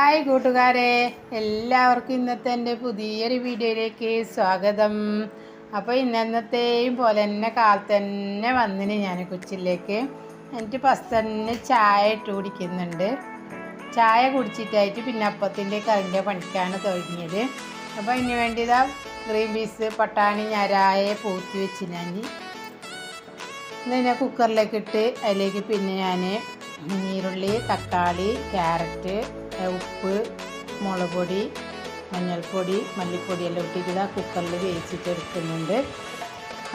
Hi കൂട്ടുകാരെ എല്ലാവർക്കും ഇന്നത്തെ എന്റെ പുതിയൊരു വീഡിയോയിലേക്ക് സ്വാഗതം. അപ്പോൾ ഇന്നത്തെയും പോലെ തന്നെ കാലത്ത് തന്നെ വന്നിന് ഞാൻ കൊച്ചിലേക്ക്. എനിക്ക് ഫസ്റ്റ് തന്നെ ചായ ഇട്ട് കുടിക്കുന്നുണ്ട്. ചായ കുടിച്ചിട്ടായിട്ട് പിന്നെ അപ്പത്തിന്റെ കറിന്റെ പണിക്കാണ് തുടങ്ങിയത്. അപ്പോൾ അതിന് വേണ്ടി ഇതാ ഗ്രീൻ പീസ് പട്ടാണി ഞരായ പൂത്തി വെച്ച് ഞാൻ. ഇതിനെ കുക്കറിലേക്ക് ഇട്ട് അതിലേക്ക് പിന്നെ ഞാൻ നീരുള്ളി തക്കാളി ക്യാരറ്റ് ഉപ്പ് മുളക് പൊടി മഞ്ഞൾപ്പൊടി മല്ലിപ്പൊടി എല്ലാം ഇട്ടിട്ട് ആ കുക്കറിൽ വേവിച്ചിട്ട് എടുക്കുന്നുണ്ട്.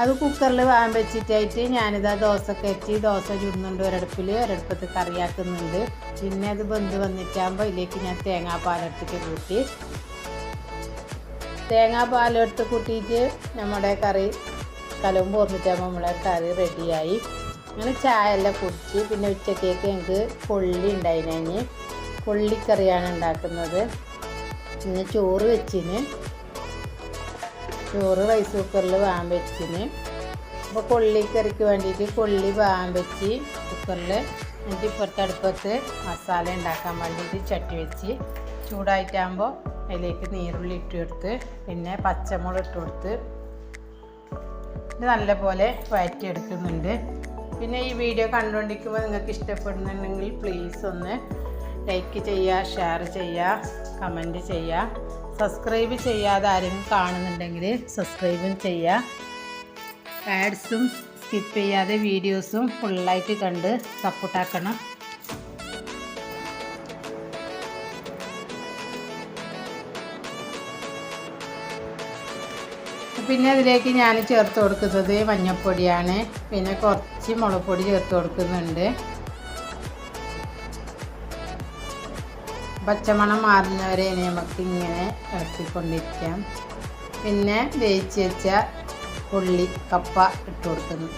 അത് കുക്കറിൽ വാൻ വെച്ചിട്ടായിട്ട് ഞാനിതാ ദോശ കയറ്റി ദോശ ചുടുന്നുണ്ട് ഒരടുപ്പിൽ ഒരടുപ്പത്ത് കറിയാക്കുന്നുണ്ട്. പിന്നെ അത് ബന്ധ് വന്നിട്ടാകുമ്പോൾ ഇതിലേക്ക് ഞാൻ തേങ്ങാപ്പാലെടുത്തിട്ട് കൂട്ടി. തേങ്ങാപ്പാലെടുത്ത് കൂട്ടിയിട്ട് നമ്മുടെ കറി കലവും പോർന്നിട്ടാകുമ്പോൾ നമ്മളെ കറി റെഡിയായി അങ്ങനെ ചായ എല്ലാം കുടിച്ച് പിന്നെ ഉച്ചക്കേക്ക് ഞങ്ങൾക്ക് പൊള്ളി ഉണ്ടായിന് കൊള്ളിക്കറിയാണ് ഉണ്ടാക്കുന്നത്. പിന്നെ ചോറ് വെച്ചിന്. ചോറ് റൈസ് കുക്കറിൽ വാൻ വെച്ചിന്. അപ്പോൾ കൊള്ളിക്കറിക്ക് വേണ്ടിയിട്ട് കൊള്ളി വാൻ വെച്ച് കുക്കറിൽ എന്നിട്ട് ഇപ്പുറത്തെ അടുപ്പത്ത് മസാല ഉണ്ടാക്കാൻ വേണ്ടിയിട്ട് ചട്ടി വെച്ച്. ചൂടായിട്ടാകുമ്പോൾ അതിലേക്ക് നീരുള്ളി ഇട്ട് കൊടുത്ത് പിന്നെ പച്ചമുളക് ഇട്ട് കൊടുത്ത്. ഇത് നല്ലപോലെ വഴറ്റിയെടുക്കുന്നുണ്ട് പിന്നെ ഈ വീഡിയോ കണ്ടുകൊണ്ടിരിക്കുമ്പോൾ നിങ്ങൾക്ക് ഇഷ്ടപ്പെടുന്നുണ്ടെങ്കിൽ പ്ലീസ് ഒന്ന് ലൈക്ക് ചെയ്യുക ഷെയർ ചെയ്യുക കമന്റ് ചെയ്യുക. സബ്സ്ക്രൈബ് ചെയ്യാതെ ആരെങ്കിലും കാണുന്നുണ്ടെങ്കിൽ സബ്സ്ക്രൈബും ചെയ്യുക. ആഡ്സും സ്കിപ്പ് ചെയ്യാതെ വീഡിയോസും ഫുള്ളായിട്ട് കണ്ട് സപ്പോർട്ടാക്കണം പിന്നെ അതിലേക്ക് ഞാൻ ചേർത്ത് കൊടുക്കുന്നത് മഞ്ഞൾപ്പൊടിയാണ് പിന്നെ കുറച്ച് മുളക് പൊടി ചേർത്ത് കൊടുക്കുന്നുണ്ട്. പച്ചമണം മാറുന്നവരെ നമുക്ക് ഇങ്ങനെ ഇളക്കിക്കൊണ്ടിരിക്കാം. പിന്നെ വേവിച്ച് വെച്ച ഉള്ളി കപ്പ ഇട്ട് കൊടുക്കുന്നു.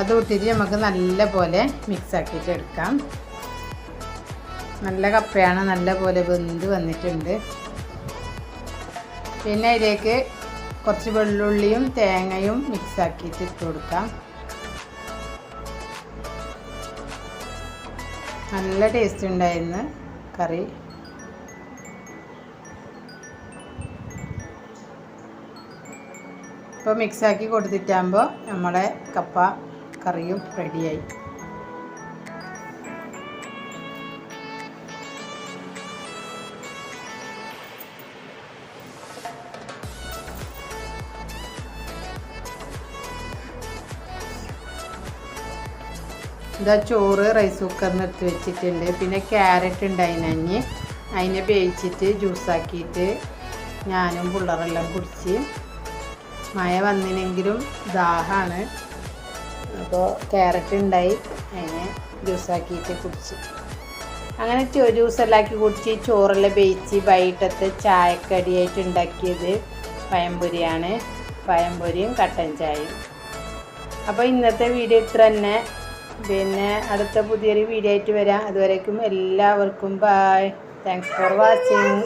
അത് ഇട്ടിട്ട് നമുക്ക് നല്ല പോലെ മിക്സ് ആക്കിയിട്ട് എടുക്കാം. നല്ല കപ്പയാണ് നല്ല പോലെ വെന്ത് വന്നിട്ടുണ്ട്. പിന്നെ ഇതിലേക്ക് കുറച്ച് വെള്ളുള്ളിയും തേങ്ങയും മിക്സാക്കിയിട്ട് ഇട്ട് കൊടുക്കാം. നല്ല ടേസ്റ്റ് ഉണ്ടായിരുന്നു കറി. ഇപ്പോൾ മിക്സാക്കി കൊടുത്തിട്ടാകുമ്പോൾ നമ്മുടെ കപ്പ കറിയും റെഡിയായി ഇതാ ചോറ് റൈസ് കുക്കറിന് എടുത്ത് വെച്ചിട്ടുണ്ട്. പിന്നെ ക്യാരറ്റ് ഉണ്ടായിനഞ്ഞ് അതിനെ വേവിച്ചിട്ട് ജ്യൂസാക്കിയിട്ട് ഞാനും പിള്ളേരെല്ലാം കുടിച്ച് മഴ വന്നിനെങ്കിലും ദാഹമാണ് അപ്പോൾ ക്യാരറ്റ് ഉണ്ടായി അതിനെ ജ്യൂസാക്കിയിട്ട് കുടിച്ച്. അങ്ങനെ ജ്യൂസെല്ലാക്കി കുടിച്ച് ചോറെല്ലാം വേവിച്ച് വൈകിട്ടത്തെ ചായക്കടിയായിട്ട് ഉണ്ടാക്കിയത് പഴംപൊരിയാണ് പഴംപൊരിയും കട്ടൻ ചായയും. അപ്പോൾ ഇന്നത്തെ വീഡിയോ ഇത്ര തന്നെ. പിന്നെ അടുത്ത പുതിയൊരു വീഡിയോ ആയിട്ട് വരാം. അതുവരേക്കും എല്ലാവർക്കും ബൈ താങ്ക്സ് ഫോർ വാച്ചിങ്